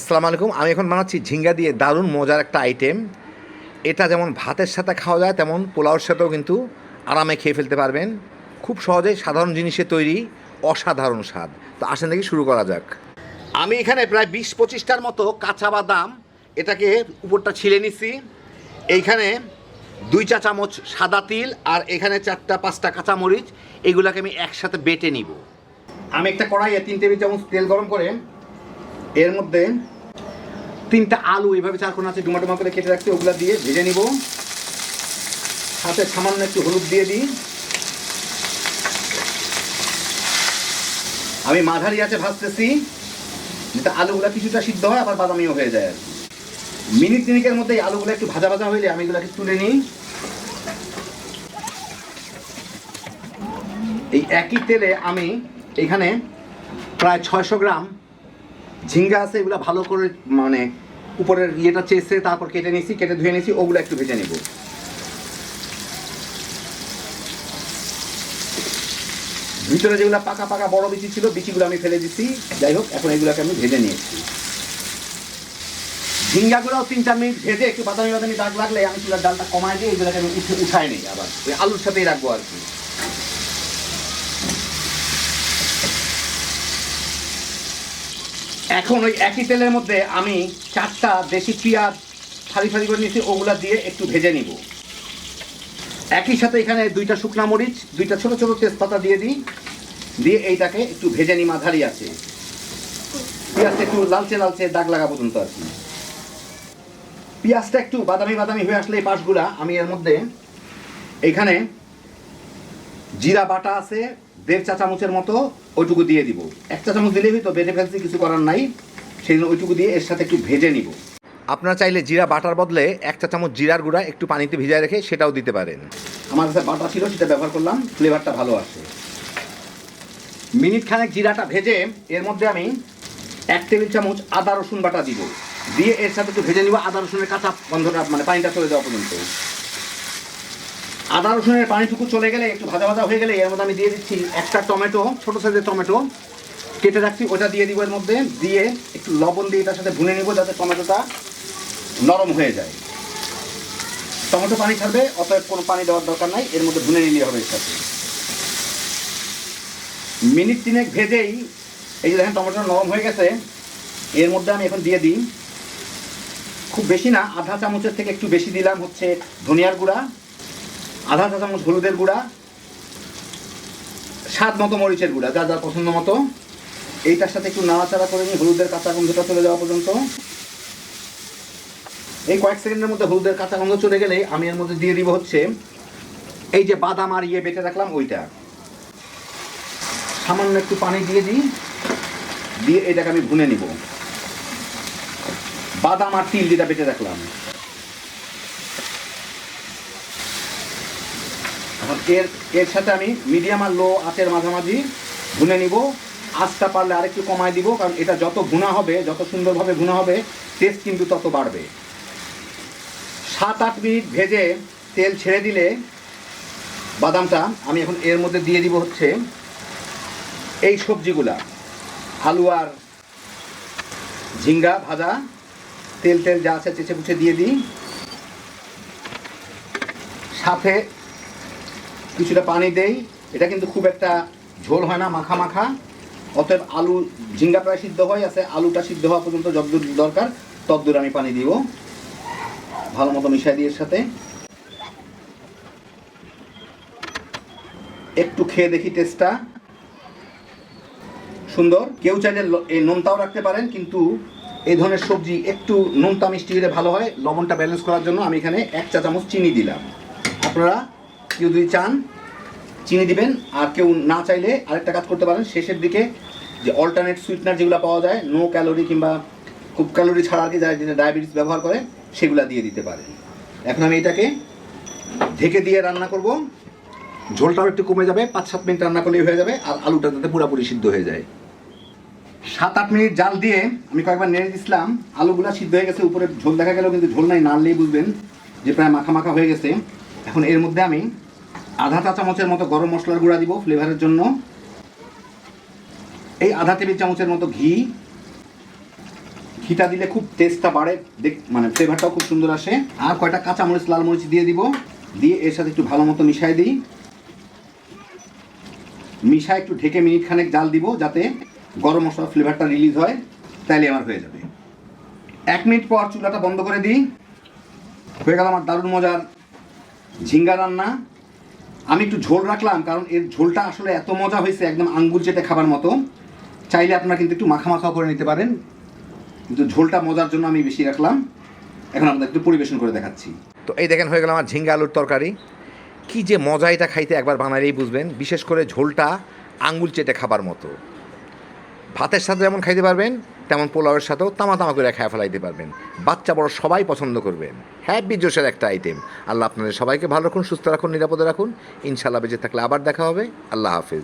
আসসালামু আলাইকুম। আমি এখন বানাচ্ছি ঝিঙ্গা দিয়ে দারুণ মজার একটা আইটেম এটা যেমন ভাতের সাথে খাওয়া যায়, তেমন পোলাওর সাথেও কিন্তু আরামে খেয়ে ফেলতে পারবেন। খুব সহজে সাধারণ জিনিসে তৈরি অসাধারণ স্বাদ। তো আসেন দেখি শুরু করা যাক। আমি এখানে প্রায় বিশ পঁচিশটার মতো কাঁচা বাদাম, এটাকে উপরটা ছিলে নিছি। এইখানে দুই চা চামচ সাদা তিল আর এখানে চারটা পাঁচটা কাঁচামরিচ। এগুলোকে আমি একসাথে বেটে নিব। আমি একটা কড়াইয়ে তিন টেবিল চামচ তেল গরম করে এর মধ্যে তিনটা আলু এভাবে চারকোনা আছে ডুমা করে কেটে রাখছি, ওগুলা দিয়ে ভেজে নিব। সাথে সামান্য একটু হলুদ দিয়ে দিই। আমি মাঝারি আছে ভাজতেছি, যেটা আলুগুলা কিছুটা সিদ্ধ হয়, আবার বাদামিও হয়ে যায় মিনিট তিনিকের মধ্যে আলুগুলো একটু ভাজা ভাজা হইলে আমি এগুলাকে তুলে নিই। এই একই তেলে আমি এখানে প্রায় ছয়শো গ্রাম ঝিঙ্গা আছে, এগুলো ভালো করে মানে উপরের ইয়েটা চেষে তারপর কেটে নিয়েছি কেটে ধুয়ে নিয়েছি ওগুলো একটু ভেজে নেব। ভিতরে যেগুলো পাকা পাকা বড় বিচি ছিল, বিচিগুলো আমি ফেলে দিচ্ছি যাই হোক, এখন এগুলোকে আমি ভেজে নিয়েছি। ঝিঙ্গাগুলোও তিন চার মিনিট ভেজে একটু বাদামি বাদামি দাগ লাগলে আমি চুলার ডালটা কমায় দিয়ে এগুলোকে আমি উঠে উঠায় নিই আবার। ওই আলুর সাথেই রাখব আর কি। এখন ওই একই তেলের মধ্যে আমি চারটা দেশি পেঁয়াজ ফালি ফালি করে নিয়েছি, ওগুলা দিয়ে একটু ভেজে নিব। একই সাথে এখানে দুইটা শুকনা মরিচ, দুইটা ছোট ছোট তেজপাতা দিয়ে দিই, দিয়ে এইটাকে একটু ভেজে নিই, মাঝারি আছে। পেঁয়াজটা একটু লালচে লালচে দাগ লাগা পর্যন্ত আর কি পেঁয়াজটা একটু বাদামি বাদামি হয়ে আসলে এই পাশগুলা, আমি এর মধ্যে এইখানে জিরা বাটা আছে দেড় চা চামচের মতো ওইটুকু দিয়ে দিব। এক চা চামচ দিলেই হয়তো বেটে ফেলছি, কিছু করার নাই। সেই জন্য ওইটুকু দিয়ে এর সাথে একটু ভেজে নিব। আপনারা চাইলে জিরা বাটার বদলে এক চা চামচ জিরার গুঁড়া একটু পানিতে ভিজায় রেখে সেটাও দিতে পারেন। আমার কাছে বাটা ছিল, সেটা ব্যবহার করলাম, ফ্লেভারটা ভালো আসে। মিনিট খানেক জিরাটা ভেজে এর মধ্যে আমি এক টেবিল চামচ আদা রসুন বাটা দিব। দিয়ে এর সাথে একটু ভেজে নিব, আদা রসুনের কাঁচা গন্ধটা মানে পানিটা চলে যাওয়া পর্যন্ত। আদা রসুনের পানিটুকু চলে গেলে, একটু ভাজা ভাজা হয়ে গেলে এর মধ্যে আমি দিয়ে দিচ্ছি একটা টমেটো, ছোট সাইজের টমেটো। কেটে রাখছি, ওটা দিয়ে দিব এর মধ্যে, দিয়ে একটু লবণ দিয়ে তার সাথে ভুনে নিব যাতে টমেটোটা নরম হয়ে যায়। টমেটো পানি ছাড়বে, অতএব কোনো পানি দেওয়ার দরকার নাই, এর মধ্যে ভুনে নিলে হবে এর সাথে মিনিট তিনেক ভেজেই, এই যে দেখেন টমেটো নরম হয়ে গেছে, এর মধ্যে আমি এখন দিয়ে দিই। খুব বেশি না, আধা চামচের থেকে একটু বেশি দিলাম হচ্ছে ধনিয়ার গুঁড়া। আধা চা চামচ হলুদের গুঁড়া, স্বাদ মতো মরিচের গুঁড়া, যা যা পছন্দ মতো। এইটার সাথে একটু নাড়াচাড়া করে নিই হলুদের কাঁচা গন্ধটা চলে যাওয়া পর্যন্ত। এই কয়েক সেকেন্ডের মধ্যে হলুদের কাঁচা গন্ধ চলে গেলে আমি এর মধ্যে দিয়ে দিব হচ্ছে এই যে বাদাম আর ইয়ে বেটে রাখলাম ওইটা। সামান্য একটু পানি দিয়ে দিই, দিয়ে এটাকে আমি ভুনে নিব। বাদাম আর তিল যেটা বেটে রাখলাম। এখন এর এর সাথে আমি মিডিয়াম আর লো আঁচের মাঝামাঝি ভুনে নিব। আঁচটা পারলে আরেকটু কমায় দিব, কারণ এটা যত ভুনা হবে, যত সুন্দরভাবে ভুনা হবে টেস্ট কিন্তু তত বাড়বে। সাত, আট মিনিট ভেজে তেল ছেড়ে দিলে বাদামটা আমি এখন এর মধ্যে দিয়ে দিব হচ্ছে এই সবজিগুলা। আলু আর ঝিঙ্গা ভাজা, তেল তেল যা আছে চেঁচে পুছে দিয়ে দিই। সাথে কিছুটা পানি দেই। এটা কিন্তু খুব একটা ঝোল হয় না, মাখা মাখা। অতএব আলু ঝিঙ্গা প্রায় সিদ্ধ হয়ে, আছে আলুটা সিদ্ধ হওয়া পর্যন্ত যতদূর দরকার, ততদূর আমি পানি দিব। ভালো মতো মিশাই দিয়ে সাথে। একটু খেয়ে দেখি টেস্টটা সুন্দর। কেউ চাইলে এই নোনতাও রাখতে পারেন, কিন্তু এই ধরনের সবজি একটু নোনতা মিষ্টি হলে ভালো হয়। লবণটা ব্যালেন্স করার জন্য আমি এখানে এক চা চামচ চিনি দিলাম। আপনারা কেউ যদি চান, চিনি দিবেন, আর কেউ না চাইলে আরেকটা কাজ করতে পারেন, শেষের দিকে যে অল্টারনেট সুইটনার যেগুলো পাওয়া যায় নো ক্যালোরি কিংবা খুব ক্যালোরি ছাড়া আর কি যেটা ডায়াবেটিস ব্যবহার করে, সেগুলো দিয়ে দিতে পারেন। এখন আমি এটাকে ঢেকে দিয়ে রান্না করব। ঝোলটাও একটু কমে যাবে পাঁচ সাত মিনিট রান্না করলেই হয়ে যাবে, আর আলুটা যাতে পুরোপুরি সিদ্ধ হয়ে যায়। সাত আট মিনিট জাল দিয়ে আমি কয়েকবার নেড়ে দিছিলাম, আলুগুলা সিদ্ধ হয়ে গেছে, উপরে ঝোল দেখা গেলেও কিন্তু ঝোল নাই, নাড়লেই বুঝবেন যে প্রায় মাখা মাখা হয়ে গেছে। এখন এর মধ্যে আমি আধা চা চামচের মতো গরম মশলার গুঁড়া দিব ফ্লেভারের জন্য। এই আধা টেবিল চামচের মতো ঘি। ঘিটা দিলে খুব টেস্টটা বাড়ে, দেখ মানে ফ্লেভারটাও খুব সুন্দর আসে। আর কয়টা কাঁচা মরিচ লাল মরিচ দিয়ে দিব। দিয়ে এর সাথে একটু ভালো মতো মিশাই দিই। মিশা একটু ঢেকে মিনিট খানেক জাল দিব যাতে গরম মশলার ফ্লেভারটা রিলিজ হয়, তাইলে আমার হয়ে যাবে। এক মিনিট পর চুলাটা বন্ধ করে দিই। হয়ে গেল আমার দারুণ মজার ঝিঙ্গা রান্না। আমি একটু ঝোল রাখলাম, কারণ এর ঝোলটা আসলে এত মজা হয়েছে, একদম আঙ্গুর চেটে খাবার মতো। চাইলে আপনারা কিন্তু একটু মাখা মাখা করে নিতে পারেন। কিন্তু ঝোলটা মজার জন্য আমি বেশি রাখলাম। এখন আপনাদের একটু পরিবেশন করে দেখাচ্ছি। তো এই দেখেন, হয়ে গেল আমার ঝিঙ্গা আলুর তরকারি। কি যে মজা এটা খাইতে একবার বানালেই বুঝবেন, বিশেষ করে ঝোলটা আঙ্গুল চেটে খাবার মতো। ভাতের সাথে যেমন খাইতে পারবেন তেমন পোলাওয়ের সাথেও তামা তামা করে খায় ফেলাইতে পারবেন। বাচ্চা বড় সবাই পছন্দ করবেন। হ্যাপি জোশের একটা আইটেম আল্লাহ আপনাদের সবাইকে ভালো রাখুন, সুস্থ রাখুন, নিরাপদে রাখুন। ইনশাল্লাহ বেঁচে থাকলে আবার দেখা হবে। আল্লাহ হাফিজ।